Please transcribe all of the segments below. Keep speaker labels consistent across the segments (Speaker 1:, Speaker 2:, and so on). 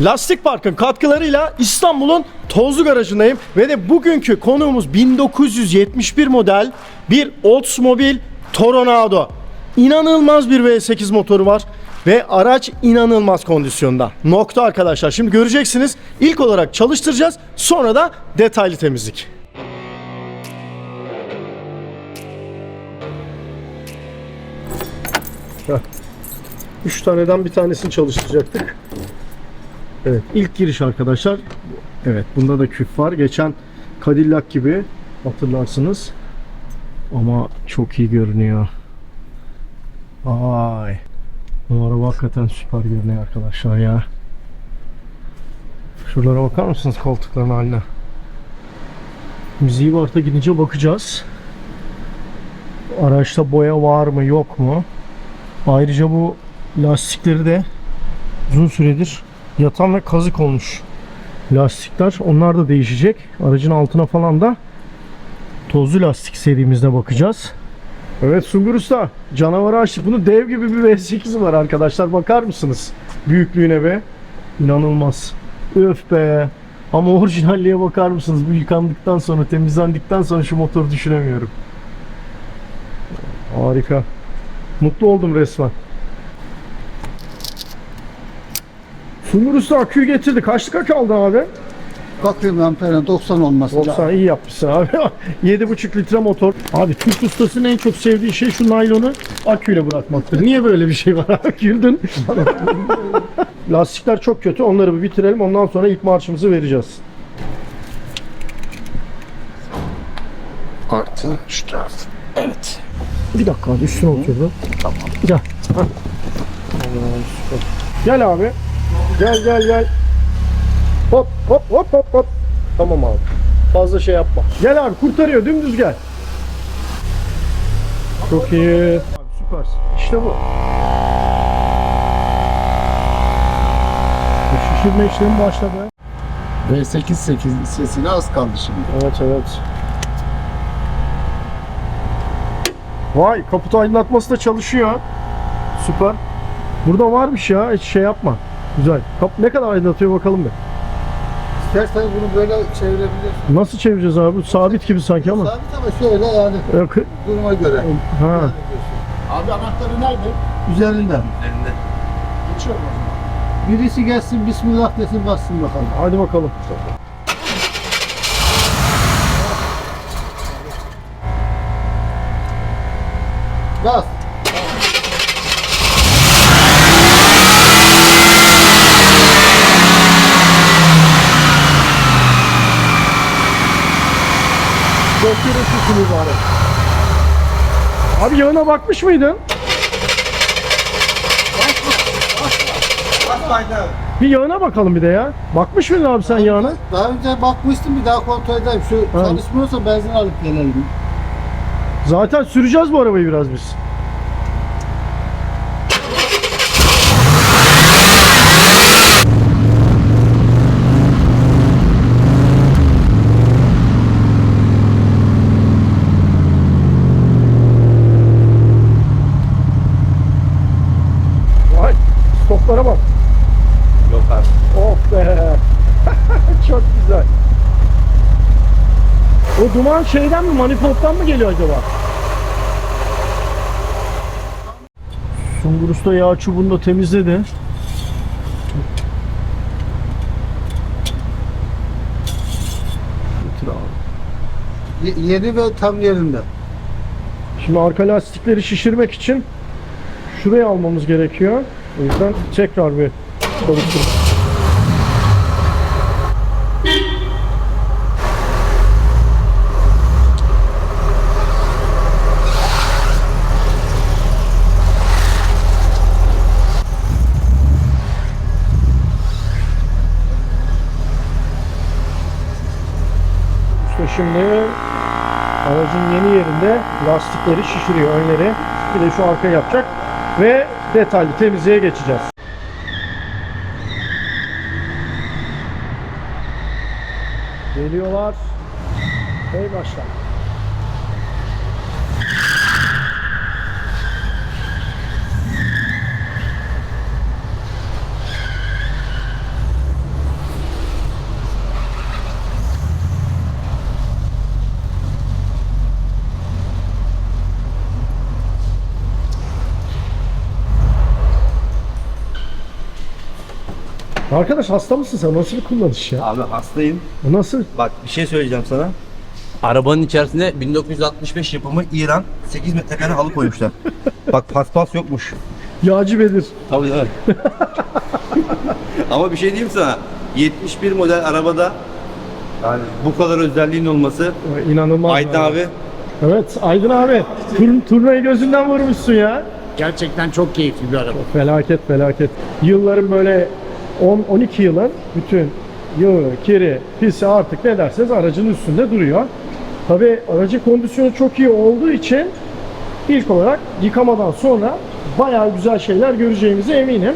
Speaker 1: Lastik Park'ın katkılarıyla İstanbul'un tozlu garajındayım ve de bugünkü konuğumuz 1971 model bir Oldsmobile Toronado. İnanılmaz bir V8 motoru var ve araç inanılmaz kondisyonda. Nokta arkadaşlar. Şimdi göreceksiniz. İlk olarak çalıştıracağız. Sonra da detaylı temizlik. Heh. Üç taneden bir tanesini çalıştıracaktık. Evet ilk giriş arkadaşlar. Evet bunda da küf var. Geçen Cadillac gibi hatırlarsınız. Ama çok iyi görünüyor. Vay. Bu araba hakikaten süper görünüyor arkadaşlar ya. Şuralara bakar mısınız koltukların haline? Müziği varsa gidince bakacağız. Araçta boya var mı yok mu? Ayrıca bu lastikleri de uzun süredir yatan ve kazık olmuş lastikler. Onlar da değişecek. Aracın altına falan da tozlu lastik serimizde bakacağız. Evet Sungur Usta canavarı açtık. Bunun dev gibi bir V8'i var arkadaşlar. Bakar mısınız? Büyüklüğüne be. İnanılmaz. Öf be. Ama orijinalliğe bakar mısınız? Bu yıkandıktan sonra, temizlendikten sonra şu motoru düşünemiyorum. Harika. Mutlu oldum resmen. Sungur Usta aküyü getirdi. Kaçlık akü aldın abi?
Speaker 2: Bakıyorum amperine 90 olması lazım.
Speaker 1: 90 iyi yapmışsın abi. 7,5 litre motor. Abi Türk ustasının en çok sevdiği şey şu naylonu aküyle bırakmaktır. Niye böyle bir şey var abi? Güldün. Lastikler çok kötü. Onları bir bitirelim. Ondan sonra ilk marşımızı vereceğiz.
Speaker 2: Artı şu taraf.
Speaker 1: Evet. Bir dakika abi üstüne oturdu. Tamam. Gel. Gel abi. Gel gel gel. Hop hop hop hop hop. Tamam abi. Fazla şey yapma. Gel abi kurtarıyor dümdüz gel. Çok iyi. Abi süpersin. İşte bu. Şişirme işlemi başladı.
Speaker 2: V8 8 sesine az kaldı şimdi.
Speaker 1: Evet evet. Vay kaput aydınlatması da çalışıyor. Süper. Burada varmış ya hiç şey yapma. Güzel. Kap ne kadar aydınlatıyor bakalım bir.
Speaker 2: İsterseniz bunu böyle çevirebilirsiniz.
Speaker 1: Nasıl çevireceğiz abi? Sabit gibi sanki ama.
Speaker 2: Sabit ama şöyle yani
Speaker 1: Yok.
Speaker 2: duruma göre.
Speaker 1: Ha.
Speaker 2: Abi anahtarı nerede? Üzerinde. Üzerinde. Geçiyorum o zaman. Birisi gelsin Bismillah desin bassın bakalım.
Speaker 1: Hadi bakalım.
Speaker 2: Bas.
Speaker 1: Abi yağına bakmış mıydın? Bir yağına bakalım bir de ya. Bakmış mıydın abi sen yağına?
Speaker 2: Daha önce bakmıştım bir daha kontrol edeyim. Şu
Speaker 1: Ha.
Speaker 2: çalışmıyorsa benzin alıp gelelim.
Speaker 1: Zaten süreceğiz bu arabayı biraz biz. Vay stoplara bak.
Speaker 3: Yok abi.
Speaker 1: Of be. Çok güzel. O duman şeyden mi manifoldtan mı geliyor acaba? Sungur Usta yağ çubuğunu da temizledi. Getir abi.
Speaker 2: Ye- yeni ve tam yerinde.
Speaker 1: Şimdi arka lastikleri şişirmek için şuraya almamız gerekiyor. O yüzden tekrar bir çalıştıralım. İşte şimdi aracın yeni yerinde lastikleri şişiriyor önleri. Bir de şu arka yapacak ve detaylı temizliğe geçeceğiz. Geliyorlar. Hey başla. Arkadaş hasta mısın sen? Nasıl bir kullanış ya?
Speaker 3: Abi hastayım.
Speaker 1: Bu Nasıl?
Speaker 3: Bak bir şey söyleyeceğim sana. Arabanın içerisinde 1965 yapımı İran 8 metrekare halı koymuşlar. Bak paspas yokmuş.
Speaker 1: Yağcı Bedir.
Speaker 3: Tabii evet. Ama bir şey diyeyim sana. 71 model arabada yani bu kadar özelliğin olması
Speaker 1: Vay, İnanılmaz.
Speaker 3: Aydın
Speaker 1: ya.
Speaker 3: abi
Speaker 1: Evet Aydın abi. Tur, turnayı gözünden vurmuşsun ya.
Speaker 2: Gerçekten çok keyifli bir araba.
Speaker 1: Felaket felaket. Yılların böyle 10-12 yılın bütün yağı, kiri, pisi artık ne derseniz aracın üstünde duruyor. Tabi aracın kondisyonu çok iyi olduğu için ilk olarak yıkamadan sonra bayağı güzel şeyler göreceğimize eminim.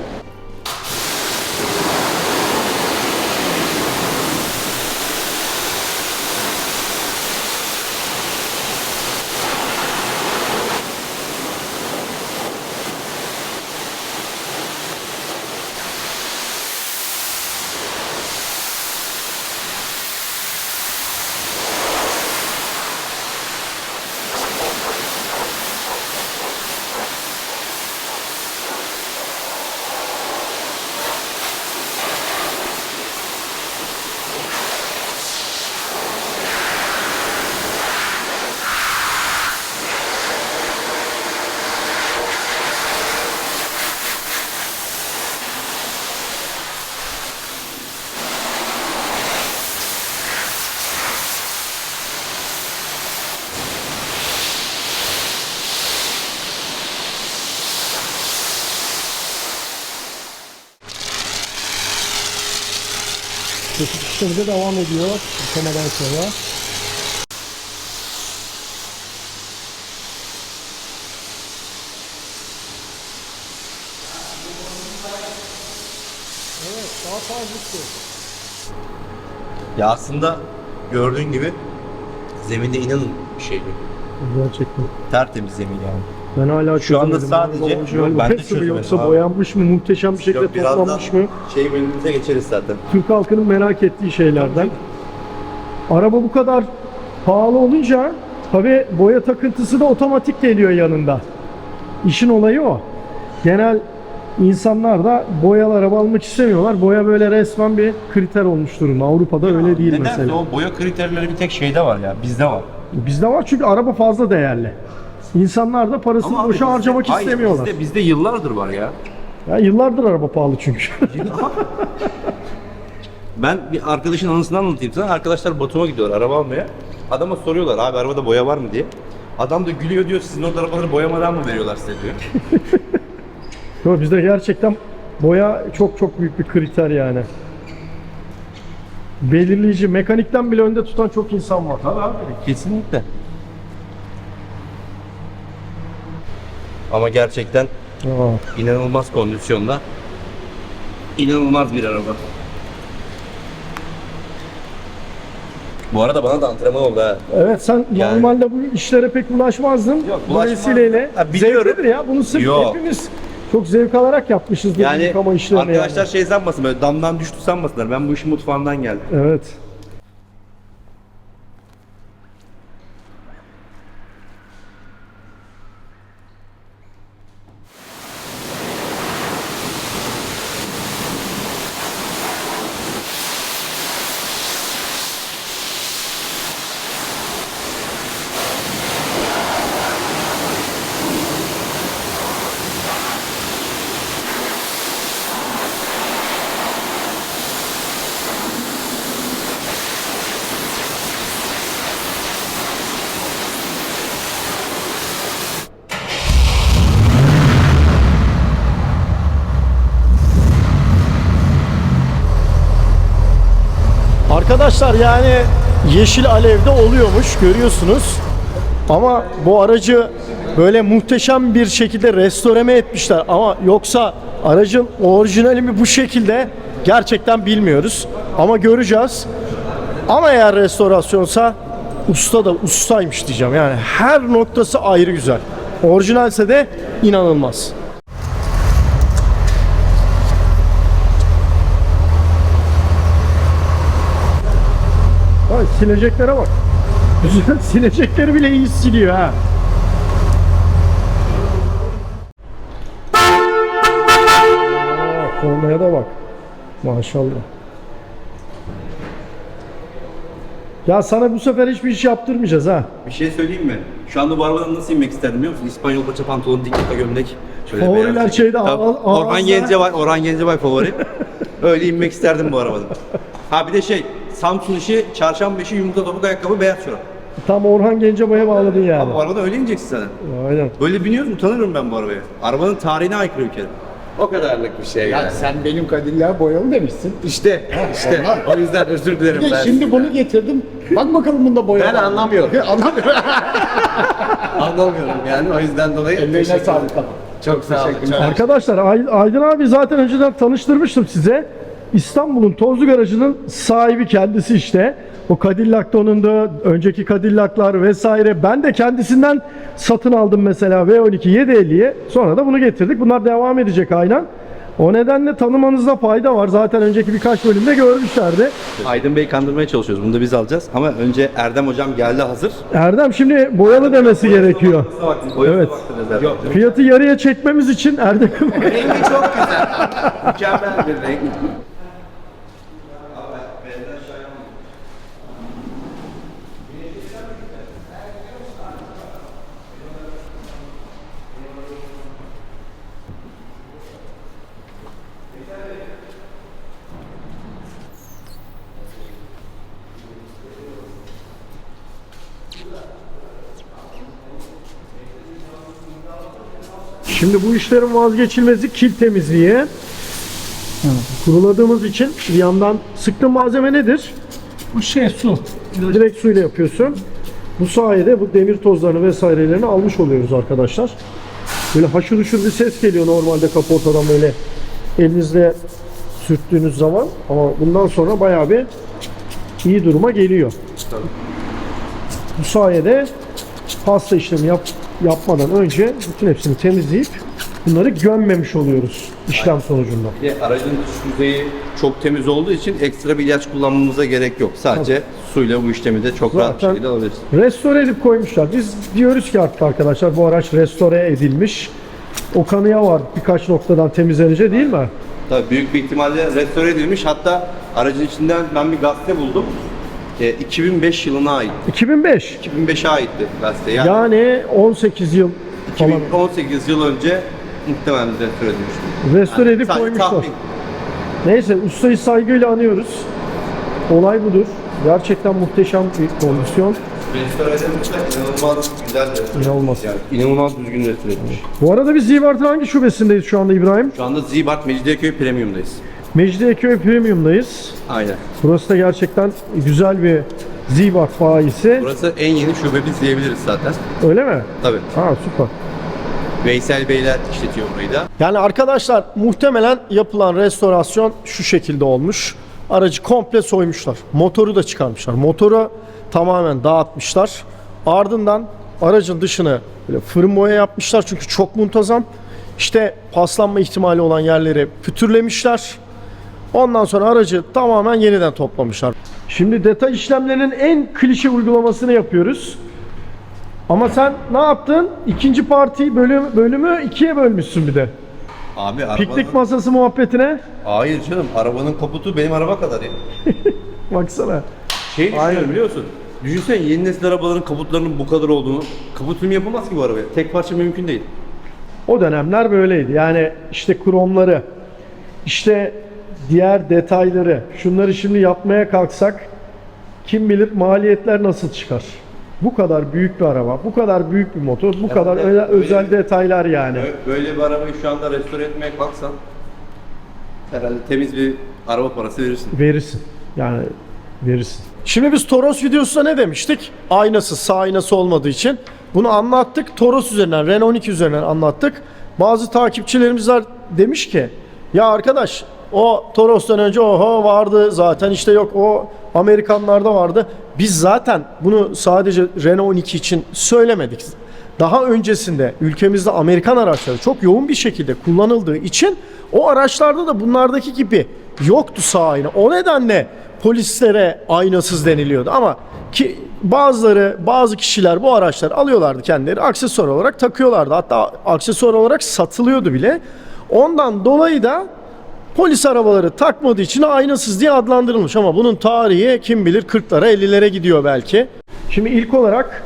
Speaker 1: De devam ediyor yıkamadan sonra. Evet, daha fazlası.
Speaker 3: ya aslında gördüğün gibi zeminde inanın bir şey yok.
Speaker 1: Gerçekten.
Speaker 3: Tertemiz zemin yani.
Speaker 1: Ben hala
Speaker 3: Şu anda sadece-
Speaker 1: Orijinal
Speaker 3: Yok, ben de
Speaker 1: mı
Speaker 3: çözemedim
Speaker 1: yoksa
Speaker 3: abi.
Speaker 1: boyanmış mı muhteşem bir şekilde
Speaker 3: Yok, birazdan
Speaker 1: toplanmış mı?
Speaker 3: şey bölümümüze geçeriz zaten.
Speaker 1: Türk halkının merak ettiği şeylerden. Araba bu kadar pahalı olunca tabi boya takıntısı da otomatik geliyor yanında. İşin olayı o. Genel insanlar da boyalı araba almak istemiyorlar. Boya böyle resmen bir kriter olmuş durumda. Avrupa'da öyle değil
Speaker 3: Nedense
Speaker 1: mesela.
Speaker 3: o boya kriterleri bir tek şeyde var ya bizde var.
Speaker 1: Bizde var çünkü araba fazla değerli. İnsanlar da parasını
Speaker 3: abi
Speaker 1: boşa
Speaker 3: bizde-
Speaker 1: harcamak
Speaker 3: hayır,
Speaker 1: istemiyorlar.
Speaker 3: Bizde, bizde yıllardır var ya.
Speaker 1: Ya yıllardır araba pahalı çünkü.
Speaker 3: Ben bir arkadaşın anısını anlatayım sana. Arkadaşlar Batum'a gidiyorlar araba almaya. Adama soruyorlar abi arabada boya var mı diye. Adam da gülüyor diyor sizin o arabaları boyamadan mı veriyorlar size diyor.
Speaker 1: Yo, bizde gerçekten boya çok çok büyük bir kriter yani. Belirleyici, mekanikten bile önde tutan çok insan var.
Speaker 3: Tabii abi kesinlikle. Ama gerçekten
Speaker 1: Aa,
Speaker 3: inanılmaz kondisyonda. İnanılmaz bir araba. Bu arada bana da antrenman oldu ha.
Speaker 1: Evet sen
Speaker 3: Yani-
Speaker 1: normalde bu işlere pek bulaşmazdın.
Speaker 3: Yok,
Speaker 1: Bu
Speaker 3: bulaşmam.
Speaker 1: vesileyle
Speaker 3: Ha, biliyorum.
Speaker 1: zevklidir ya. Bunu sırf
Speaker 3: Yok.
Speaker 1: hepimiz çok zevk alarak yapmışızdır bu
Speaker 3: Yani
Speaker 1: yıkama işlerini.
Speaker 3: arkadaşlar
Speaker 1: yani.
Speaker 3: şey sanmasın böyle damdan düştü sanmasınlar. Ben bu işin mutfağından geldim.
Speaker 1: Evet. Arkadaşlar yani yeşil alevde oluyormuş görüyorsunuz. Ama bu aracı böyle muhteşem bir şekilde restoreme etmişler. Ama yoksa aracın orijinali mi bu şekilde gerçekten bilmiyoruz. Ama göreceğiz. Ama eğer restorasyonsa usta da ustaymış diyeceğim. Yani her noktası ayrı güzel. Orijinalse de inanılmaz. Ay sileceklere bak. Güzel silecekleri bile iyi siliyor ha. Aa, kornaya da bak. Maşallah. Ya sana bu sefer hiçbir iş yaptırmayacağız ha.
Speaker 3: Bir şey söyleyeyim mi? Şu anda bu arabadan nasıl inmek isterdim biliyor musun? İspanyol paça pantolon, dik yaka gömlek. Şöyle
Speaker 1: Favoriler
Speaker 3: beyaz.
Speaker 1: şeyde,
Speaker 3: Tabii, Orhan Gencebay, Orhan Gencebay favori. Öyle inmek isterdim bu arabadan. Ha bir de şey, Samsun işi, çarşamba işi, yumurta topuk ayakkabı, beyaz çorap.
Speaker 1: Tam Orhan Gencebay'a bağladın yani.
Speaker 3: Abi bu arabada öyle ineceksin zaten.
Speaker 1: Aynen.
Speaker 3: Böyle biniyoruz utanıyorum ben bu arabaya. Arabanın tarihine aykırı bir kere.
Speaker 4: O kadarlık bir şey
Speaker 2: Ya
Speaker 4: yani.
Speaker 2: sen benim Cadillac'a boyalı demişsin.
Speaker 4: İşte, işte. o yüzden özür dilerim
Speaker 2: Bir de
Speaker 4: ben.
Speaker 2: şimdi bunu getirdim. Bak bakalım bunda boya
Speaker 4: Ben
Speaker 2: var mı?
Speaker 4: anlamıyorum.
Speaker 2: Anlamıyorum.
Speaker 4: Anlamıyorum yani o yüzden dolayı
Speaker 2: Ellerine
Speaker 4: teşekkür
Speaker 2: sağlık.
Speaker 4: Çok sağ olun. Çok
Speaker 1: Arkadaşlar Ay- Aydın abi zaten önceden tanıştırmıştım size. İstanbul'un Tozlu Garajı'nın sahibi kendisi işte. O Cadillac'ta onun da önceki Cadillac'lar vesaire. Ben de kendisinden satın aldım mesela V12 750'ye. Sonra da bunu getirdik. Bunlar devam edecek aynen. O nedenle tanımanızda fayda var. Zaten önceki birkaç bölümde görmüşlerdi.
Speaker 3: Aydın Bey kandırmaya çalışıyoruz. Bunu da biz alacağız. Ama önce Erdem hocam geldi hazır.
Speaker 1: Erdem şimdi boyalı demesi gerekiyor.
Speaker 3: Boyasına
Speaker 1: Evet.
Speaker 3: baktınız.
Speaker 4: Yok.
Speaker 1: Fiyatı yarıya çekmemiz için Erdem
Speaker 4: Rengi çok güzel. Mükemmel bir renk.
Speaker 1: Şimdi bu işlerin vazgeçilmezi kil temizliği. Kuruladığımız için bir yandan sıktığın malzeme nedir?
Speaker 2: Bu şey su.
Speaker 1: Direkt suyla yapıyorsun. Bu sayede bu demir tozlarını vesairelerini almış oluyoruz arkadaşlar. Böyle haşır huşur bir ses geliyor normalde kaportadan böyle elinizle sürttüğünüz zaman ama bundan sonra bayağı bir iyi duruma geliyor. Bu sayede pasta işlemi yap, yapmadan önce bütün hepsini temizleyip bunları gömmemiş oluyoruz işlem sonucunda.
Speaker 3: Bir de aracın dış yüzeyi çok temiz olduğu için ekstra bir ilaç kullanmamıza gerek yok. Sadece suyla bu işlemi de çok rahat bir
Speaker 1: Zaten-
Speaker 3: şekilde alabiliriz.
Speaker 1: Restore edip koymuşlar. Biz diyoruz ki artık arkadaşlar bu araç restore edilmiş. O kanıya var birkaç noktadan temizlenecek değil mi?
Speaker 3: Tabii büyük bir ihtimalle restore edilmiş. Hatta aracın içinden ben bir gazete buldum. E, 2005 yılına ait.
Speaker 1: 2005.
Speaker 3: 2005'e aitti gazete. Yani,
Speaker 1: Yani 18 yıl falan
Speaker 3: 2018 yıl önce muhtemelen restore edilmişti.
Speaker 1: restore edip
Speaker 3: sadece
Speaker 1: koymuşlar.
Speaker 3: tahmin.
Speaker 1: Neyse ustayı saygıyla anıyoruz. Olay budur. Gerçekten muhteşem bir kondisyon.
Speaker 3: Restore edilmişler. İnanılmaz güzel restore.
Speaker 1: İnanılmaz.
Speaker 3: Yani inanılmaz düzgün restore edilmiş.
Speaker 1: Bu arada biz Zivart'ın hangi şubesindeyiz şu anda İbrahim?
Speaker 3: Şu anda Zibart Mecidiyeköy Premium'dayız.
Speaker 1: Mecidiyeköy Premium'dayız.
Speaker 3: Aynen.
Speaker 1: Burası da gerçekten güzel bir Zivart bayisi.
Speaker 3: Burası en yeni şubemiz diyebiliriz zaten.
Speaker 1: Öyle mi?
Speaker 3: Tabii.
Speaker 1: Ha süper.
Speaker 3: Veysel Beyler işletiyor burayı da.
Speaker 1: Yani arkadaşlar muhtemelen yapılan restorasyon şu şekilde olmuş. Aracı komple soymuşlar. Motoru da çıkarmışlar. Motoru tamamen dağıtmışlar. Ardından aracın dışını böyle fırın boya yapmışlar çünkü çok muntazam. İşte paslanma ihtimali olan yerleri pütürlemişler. Ondan sonra aracı tamamen yeniden toplamışlar. Şimdi detay işlemlerinin en klişe uygulamasını yapıyoruz. Ama sen ne yaptın? İkinci partiyi bölüm, bölümü ikiye bölmüşsün bir de.
Speaker 3: Abi arabanın...
Speaker 1: Piknik masası muhabbetine
Speaker 3: Hayır canım arabanın kaputu benim araba kadar ya.
Speaker 1: baksana.
Speaker 3: Şey düşünüyorum
Speaker 1: Aynen.
Speaker 3: biliyor musun? Düşünsene yeni nesil arabaların kaputlarının bu kadar olduğunu. Kaput filmi yapılmaz ki bu arabaya. Tek parça mümkün değil.
Speaker 1: O dönemler böyleydi. Yani işte kromları, işte diğer detayları, şunları şimdi yapmaya kalksak kim bilir maliyetler nasıl çıkar. Bu kadar büyük bir araba, bu kadar büyük bir motor, bu kadar
Speaker 3: evet,
Speaker 1: özel, özel detaylar yani.
Speaker 3: Bö- Böyle bir arabayı şu anda restore etmeye kalksan herhalde temiz bir araba parası verirsin.
Speaker 1: Verirsin. Yani verirsin. Şimdi biz Toros videosunda ne demiştik? Aynası, sağ aynası olmadığı için. Bunu anlattık. Toros üzerinden, Renault 12 üzerinden anlattık. Bazı takipçilerimizler demiş ki ya arkadaş o Toros'tan önce oho vardı zaten işte yok o Amerikanlarda vardı. Biz zaten bunu sadece Renault 12 için söylemedik. Daha öncesinde ülkemizde Amerikan araçları çok yoğun bir şekilde kullanıldığı için o araçlarda da bunlardaki gibi yoktu sağ ayna. O nedenle polislere aynasız deniliyordu ama ki bazıları bazı kişiler bu araçları alıyorlardı kendileri aksesuar olarak takıyorlardı. Hatta aksesuar olarak satılıyordu bile. Ondan dolayı da Polis arabaları takmadığı için aynasız diye adlandırılmış ama bunun tarihi kim bilir 40'lara 50'lere gidiyor belki. Şimdi ilk olarak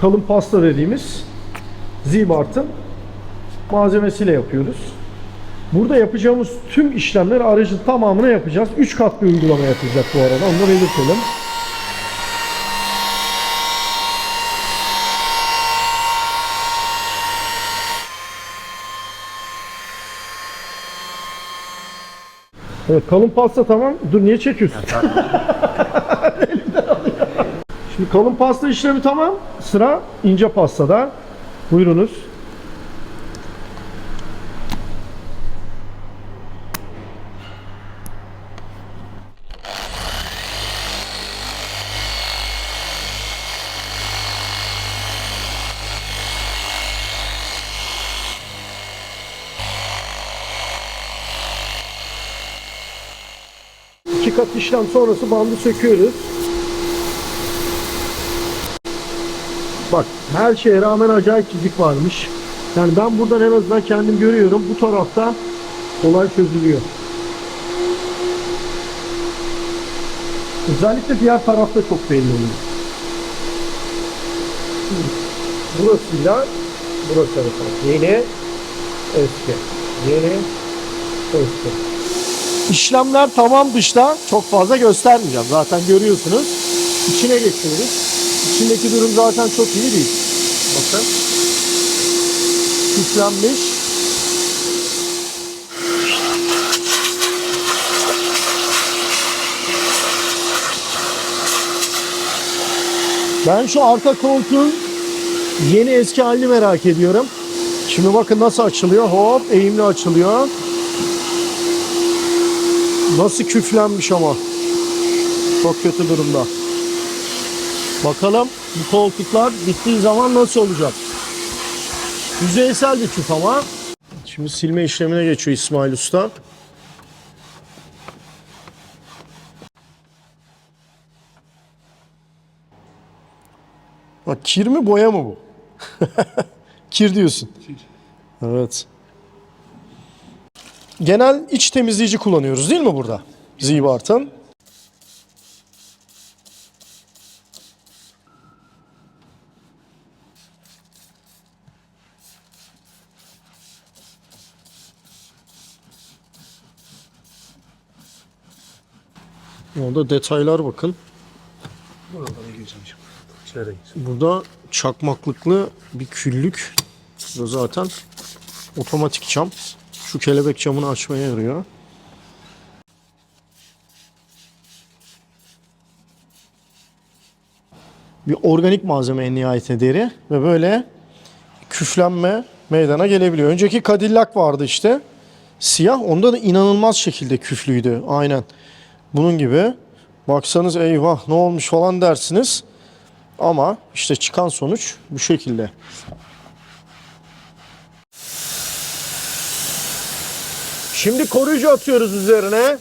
Speaker 1: kalın pasta dediğimiz Z-Bart'ın malzemesiyle yapıyoruz. Burada yapacağımız tüm işlemleri aracın tamamına yapacağız. 3 katlı uygulama yapılacak bu arada. Onu da belirtelim. Evet kalın pasta tamam. Dur niye çekiyorsun? Şimdi kalın pasta işlemi tamam. Sıra ince pastada. Buyurunuz. Kat işlem sonrası bandı söküyoruz. Bak her şeye rağmen acayip çizik varmış. Yani ben buradan en azından kendim görüyorum. Bu tarafta olay çözülüyor. Özellikle diğer tarafta çok belli oluyor. Burasıyla burası arasında. Yeni, eski. Yeni, eski. İşlemler tamam dışta. Çok fazla göstermeyeceğim. Zaten görüyorsunuz. İçine geçiyoruz. İçindeki durum zaten çok iyi değil. Bakın. Küflenmiş. Ben şu arka koltuğun yeni eski halini merak ediyorum. Şimdi bakın nasıl açılıyor. Hop eğimli açılıyor. Nasıl küflenmiş ama. Çok kötü durumda. Bakalım bu koltuklar bittiği zaman nasıl olacak? Yüzeysel bir küf ama. Şimdi silme işlemine geçiyor İsmail Usta. Bak kir mi boya mı bu? kir diyorsun. Evet. Genel iç temizleyici kullanıyoruz değil mi burada? Zibart'ın. Orada detaylar bakın. Burada çakmaklıklı bir küllük. Bu zaten otomatik cam. Şu kelebek camını açmaya yarıyor. Bir organik malzeme en nihayetinde deri ve böyle küflenme meydana gelebiliyor. Önceki Cadillac vardı işte. Siyah. Onda da inanılmaz şekilde küflüydü. Aynen. Bunun gibi. Baksanız eyvah ne olmuş falan dersiniz. Ama işte çıkan sonuç bu şekilde. Şimdi koruyucu atıyoruz üzerine.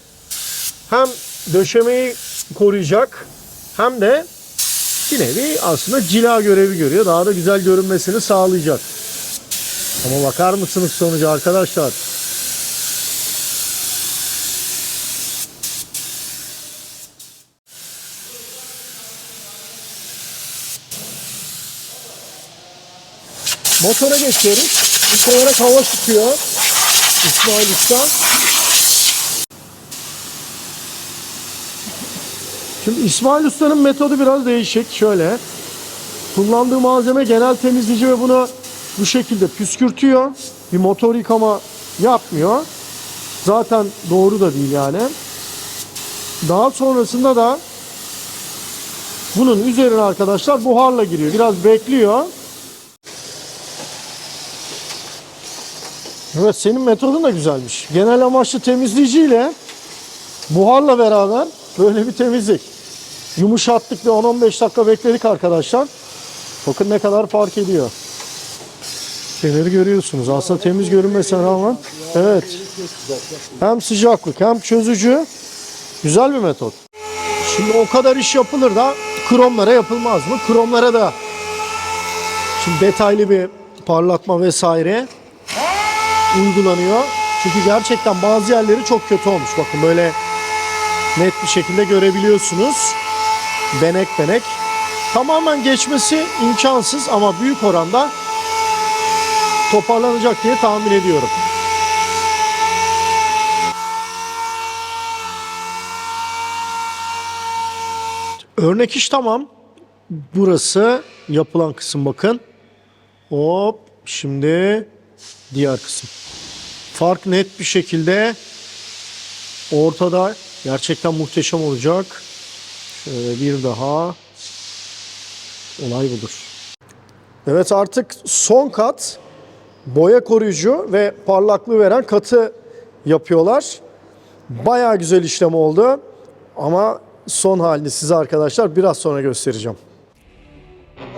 Speaker 1: Hem döşemeyi koruyacak hem de bir nevi aslında cila görevi görüyor. Daha da güzel görünmesini sağlayacak. Ama bakar mısınız sonucu arkadaşlar? Motora geçiyoruz. Bu olarak hava çıkıyor. İsmail Usta. Şimdi İsmail Usta'nın metodu biraz değişik. Şöyle. Kullandığı malzeme genel temizleyici ve bunu bu şekilde püskürtüyor. Bir motor yıkama yapmıyor. Zaten doğru da değil yani. Daha sonrasında da bunun üzerine arkadaşlar buharla giriyor. Biraz bekliyor. Evet senin metodun da güzelmiş. Genel amaçlı temizleyiciyle buharla beraber böyle bir temizlik. Yumuşattık ve 10-15 dakika bekledik arkadaşlar. Bakın ne kadar fark ediyor. Şeyleri görüyorsunuz. Aslında temiz görünmesine rağmen. Evet. Hem sıcaklık hem çözücü. Güzel bir metot. Şimdi o kadar iş yapılır da kromlara yapılmaz mı? Kromlara da şimdi detaylı bir parlatma vesaire uygulanıyor. Çünkü gerçekten bazı yerleri çok kötü olmuş. Bakın böyle net bir şekilde görebiliyorsunuz. Benek benek. Tamamen geçmesi imkansız ama büyük oranda toparlanacak diye tahmin ediyorum. Örnek iş tamam. Burası yapılan kısım bakın. Hop şimdi diğer kısım. Fark net bir şekilde ortada gerçekten muhteşem olacak. Şöyle bir daha olay budur. Evet artık son kat boya koruyucu ve parlaklığı veren katı yapıyorlar. Bayağı güzel işlem oldu. Ama son halini size arkadaşlar biraz sonra göstereceğim.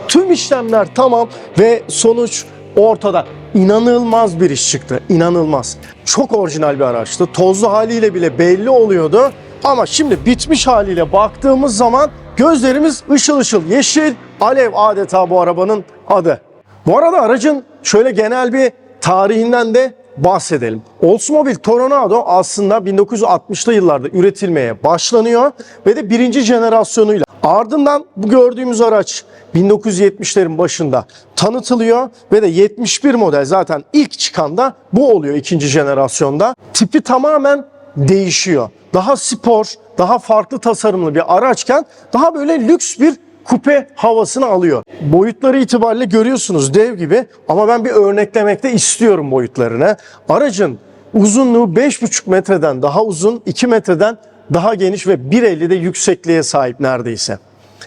Speaker 1: Tüm işlemler tamam ve sonuç ortada. İnanılmaz bir iş çıktı. İnanılmaz. Çok orijinal bir araçtı. Tozlu haliyle bile belli oluyordu. Ama şimdi bitmiş haliyle baktığımız zaman gözlerimiz ışıl ışıl yeşil. Alev adeta bu arabanın adı. Bu arada aracın şöyle genel bir tarihinden de bahsedelim. Oldsmobile Toronado aslında 1960'lı yıllarda üretilmeye başlanıyor ve de birinci jenerasyonuyla. Ardından bu gördüğümüz araç 1970'lerin başında tanıtılıyor ve de 71 model zaten ilk çıkan da bu oluyor ikinci jenerasyonda. Tipi tamamen değişiyor. Daha spor, daha farklı tasarımlı bir araçken daha böyle lüks bir kupe havasını alıyor. Boyutları itibariyle görüyorsunuz dev gibi ama ben bir örneklemekte istiyorum boyutlarını. Aracın uzunluğu 5,5 metreden daha uzun, 2 metreden daha geniş ve 1.50'de yüksekliğe sahip neredeyse.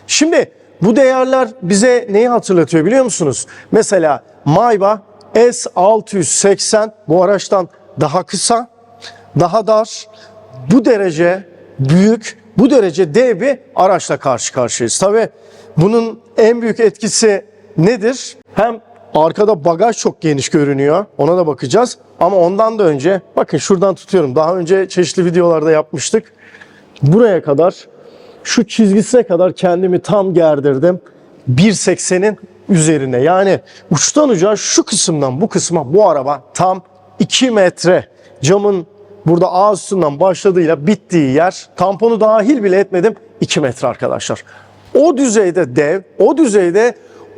Speaker 1: Şimdi bu değerler bize neyi hatırlatıyor biliyor musunuz? Mesela Mayba S680 bu araçtan daha kısa, daha dar, bu derece büyük, bu derece dev bir araçla karşı karşıyayız. Tabi bunun en büyük etkisi nedir? Hem arkada bagaj çok geniş görünüyor. Ona da bakacağız. Ama ondan da önce bakın şuradan tutuyorum. Daha önce çeşitli videolarda yapmıştık. Buraya kadar şu çizgisine kadar kendimi tam gerdirdim. 1.80'in üzerine. Yani uçtan uca şu kısımdan bu kısma bu araba tam 2 metre. Camın burada ağız üstünden başladığıyla bittiği yer tamponu dahil bile etmedim 2 metre arkadaşlar. O düzeyde dev, o düzeyde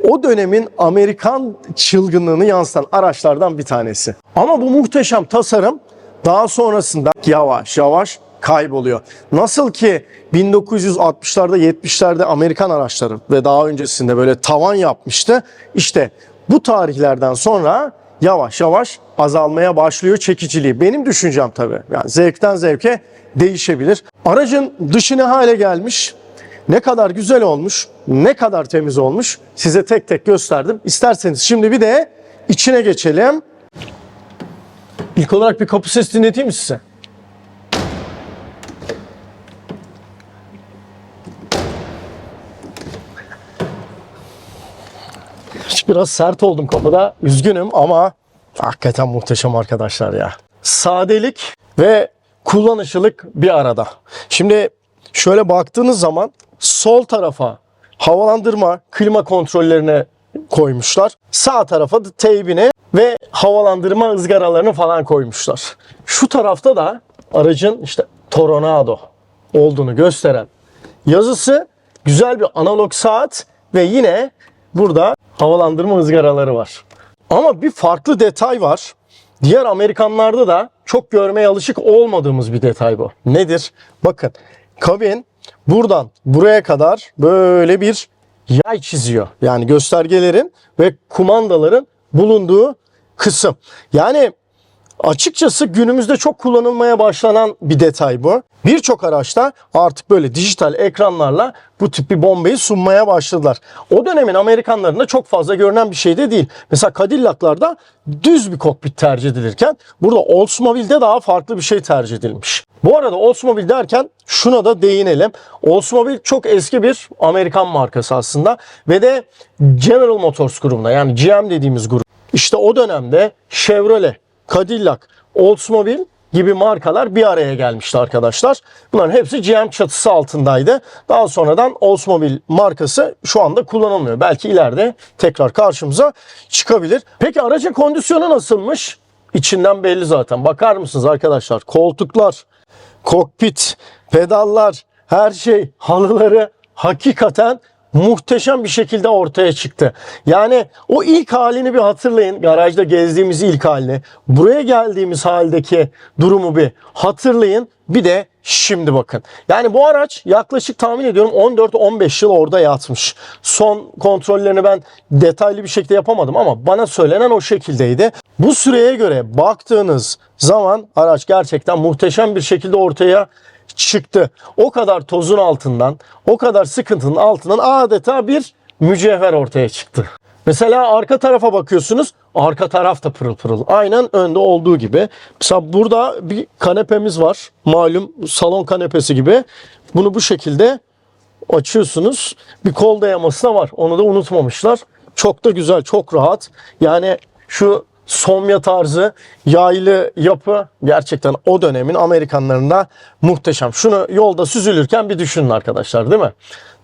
Speaker 1: o dönemin Amerikan çılgınlığını yansıtan araçlardan bir tanesi. Ama bu muhteşem tasarım daha sonrasında yavaş yavaş kayboluyor. Nasıl ki 1960'larda 70'lerde Amerikan araçları ve daha öncesinde böyle tavan yapmıştı. İşte bu tarihlerden sonra yavaş yavaş azalmaya başlıyor çekiciliği. Benim düşüncem tabii. Yani zevkten zevke değişebilir. Aracın dışı ne hale gelmiş? Ne kadar güzel olmuş, ne kadar temiz olmuş size tek tek gösterdim. İsterseniz şimdi bir de içine geçelim. İlk olarak bir kapı sesi dinleteyim mi size? Biraz sert oldum kapıda. Üzgünüm ama hakikaten muhteşem arkadaşlar ya. Sadelik ve kullanışlılık bir arada. Şimdi şöyle baktığınız zaman sol tarafa havalandırma, klima kontrollerine koymuşlar. Sağ tarafa da teybini ve havalandırma ızgaralarını falan koymuşlar. Şu tarafta da aracın işte Toronado olduğunu gösteren yazısı güzel bir analog saat ve yine burada havalandırma ızgaraları var. Ama bir farklı detay var. Diğer Amerikanlarda da çok görmeye alışık olmadığımız bir detay bu. Nedir? Bakın kabin buradan buraya kadar böyle bir yay çiziyor. Yani göstergelerin ve kumandaların bulunduğu kısım. Yani açıkçası günümüzde çok kullanılmaya başlanan bir detay bu. Birçok araçta artık böyle dijital ekranlarla bu tip bir bombayı sunmaya başladılar. O dönemin Amerikanlarında çok fazla görünen bir şey de değil. Mesela Cadillac'larda düz bir kokpit tercih edilirken burada Oldsmobile'de daha farklı bir şey tercih edilmiş. Bu arada Oldsmobile derken şuna da değinelim. Oldsmobile çok eski bir Amerikan markası aslında ve de General Motors grubunda yani GM dediğimiz grup. İşte o dönemde Chevrolet, Cadillac, Oldsmobile gibi markalar bir araya gelmişti arkadaşlar. Bunların hepsi GM çatısı altındaydı. Daha sonradan Oldsmobile markası şu anda kullanılmıyor. Belki ileride tekrar karşımıza çıkabilir. Peki aracın kondisyonu nasılmış? içinden belli zaten. Bakar mısınız arkadaşlar? Koltuklar, kokpit, pedallar, her şey, halıları hakikaten muhteşem bir şekilde ortaya çıktı. Yani o ilk halini bir hatırlayın. Garajda gezdiğimiz ilk halini. Buraya geldiğimiz haldeki durumu bir hatırlayın. Bir de şimdi bakın. Yani bu araç yaklaşık tahmin ediyorum 14-15 yıl orada yatmış. Son kontrollerini ben detaylı bir şekilde yapamadım ama bana söylenen o şekildeydi. Bu süreye göre baktığınız zaman araç gerçekten muhteşem bir şekilde ortaya çıktı. O kadar tozun altından, o kadar sıkıntının altından adeta bir mücevher ortaya çıktı. Mesela arka tarafa bakıyorsunuz. Arka taraf da pırıl pırıl. Aynen önde olduğu gibi. Mesela burada bir kanepemiz var. Malum salon kanepesi gibi. Bunu bu şekilde açıyorsunuz. Bir kol dayaması da var. Onu da unutmamışlar. Çok da güzel, çok rahat. Yani şu somya tarzı yaylı yapı gerçekten o dönemin Amerikanlarında muhteşem. Şunu yolda süzülürken bir düşünün arkadaşlar değil mi?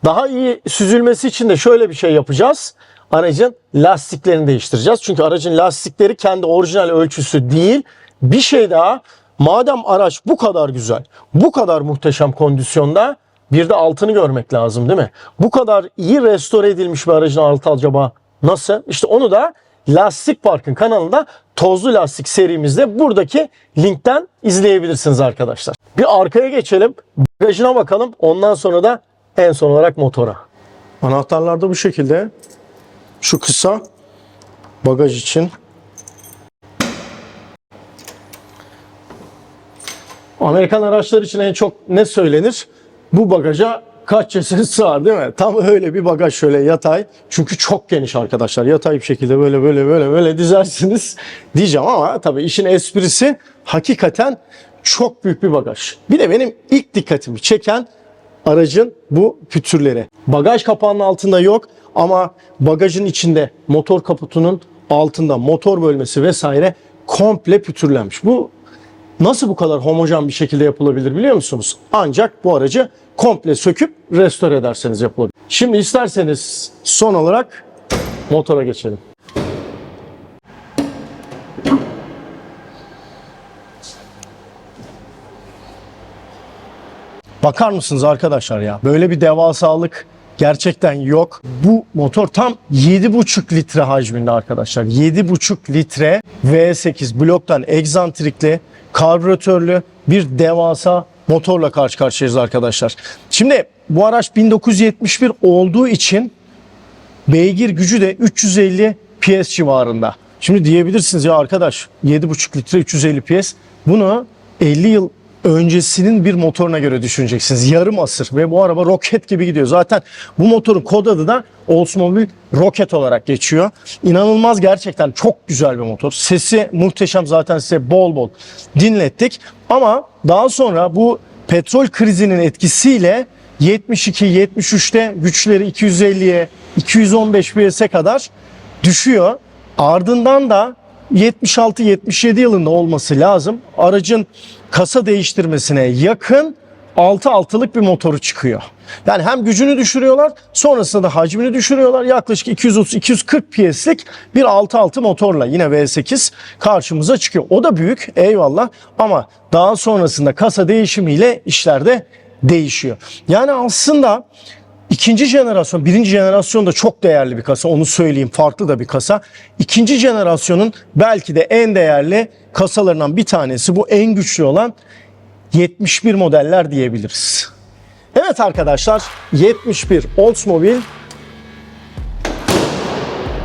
Speaker 1: Daha iyi süzülmesi için de şöyle bir şey yapacağız. Aracın lastiklerini değiştireceğiz. Çünkü aracın lastikleri kendi orijinal ölçüsü değil. Bir şey daha madem araç bu kadar güzel, bu kadar muhteşem kondisyonda bir de altını görmek lazım değil mi? Bu kadar iyi restore edilmiş bir aracın altı acaba nasıl? İşte onu da Lastik Park'ın kanalında tozlu lastik serimizde buradaki linkten izleyebilirsiniz arkadaşlar. Bir arkaya geçelim. Bagajına bakalım. Ondan sonra da en son olarak motora. Anahtarlar da bu şekilde. Şu kısa bagaj için. Amerikan araçlar için en çok ne söylenir? Bu bagaja kaç ceset sığar değil mi? Tam öyle bir bagaj şöyle yatay. Çünkü çok geniş arkadaşlar. Yatay bir şekilde böyle böyle böyle böyle dizersiniz diyeceğim ama tabii işin esprisi hakikaten çok büyük bir bagaj. Bir de benim ilk dikkatimi çeken aracın bu pütürleri. Bagaj kapağının altında yok ama bagajın içinde motor kaputunun altında motor bölmesi vesaire komple pütürlenmiş. Bu Nasıl bu kadar homojen bir şekilde yapılabilir biliyor musunuz? Ancak bu aracı komple söküp restore ederseniz yapılabilir. Şimdi isterseniz son olarak motora geçelim. Bakar mısınız arkadaşlar ya? Böyle bir devasalık gerçekten yok. Bu motor tam 7,5 litre hacminde arkadaşlar. 7,5 litre V8 bloktan egzantrikli, karbüratörlü bir devasa motorla karşı karşıyayız arkadaşlar. Şimdi bu araç 1971 olduğu için beygir gücü de 350 PS civarında. Şimdi diyebilirsiniz ya arkadaş 7,5 litre 350 PS bunu 50 yıl öncesinin bir motoruna göre düşüneceksiniz. Yarım asır ve bu araba roket gibi gidiyor. Zaten bu motorun kod adı da Oldsmobile Rocket olarak geçiyor. İnanılmaz gerçekten çok güzel bir motor. Sesi muhteşem zaten size bol bol dinlettik. Ama daha sonra bu petrol krizinin etkisiyle 72-73'te güçleri 250'ye 215 PS'e kadar düşüyor. Ardından da 76-77 yılında olması lazım. Aracın kasa değiştirmesine yakın 6 altılık bir motoru çıkıyor. Yani hem gücünü düşürüyorlar sonrasında da hacmini düşürüyorlar. Yaklaşık 230-240 PS'lik bir 6.6 motorla yine V8 karşımıza çıkıyor. O da büyük eyvallah ama daha sonrasında kasa değişimiyle işler de değişiyor. Yani aslında İkinci jenerasyon, birinci jenerasyon da çok değerli bir kasa. Onu söyleyeyim. Farklı da bir kasa. İkinci jenerasyonun belki de en değerli kasalarından bir tanesi. Bu en güçlü olan 71 modeller diyebiliriz. Evet arkadaşlar 71 Oldsmobile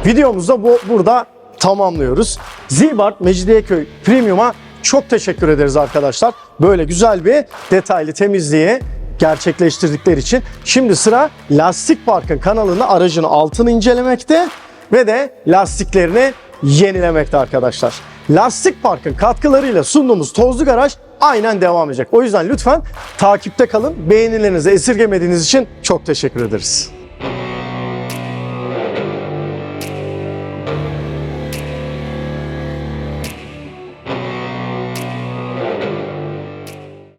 Speaker 1: videomuzda bu burada tamamlıyoruz. Zilbart Mecidiyeköy Premium'a çok teşekkür ederiz arkadaşlar. Böyle güzel bir detaylı temizliğe gerçekleştirdikleri için. Şimdi sıra Lastik Park'ın kanalında aracın altını incelemekte ve de lastiklerini yenilemekte arkadaşlar. Lastik Park'ın katkılarıyla sunduğumuz Tozlu Garaj aynen devam edecek. O yüzden lütfen takipte kalın. Beğenilerinizi esirgemediğiniz için çok teşekkür ederiz.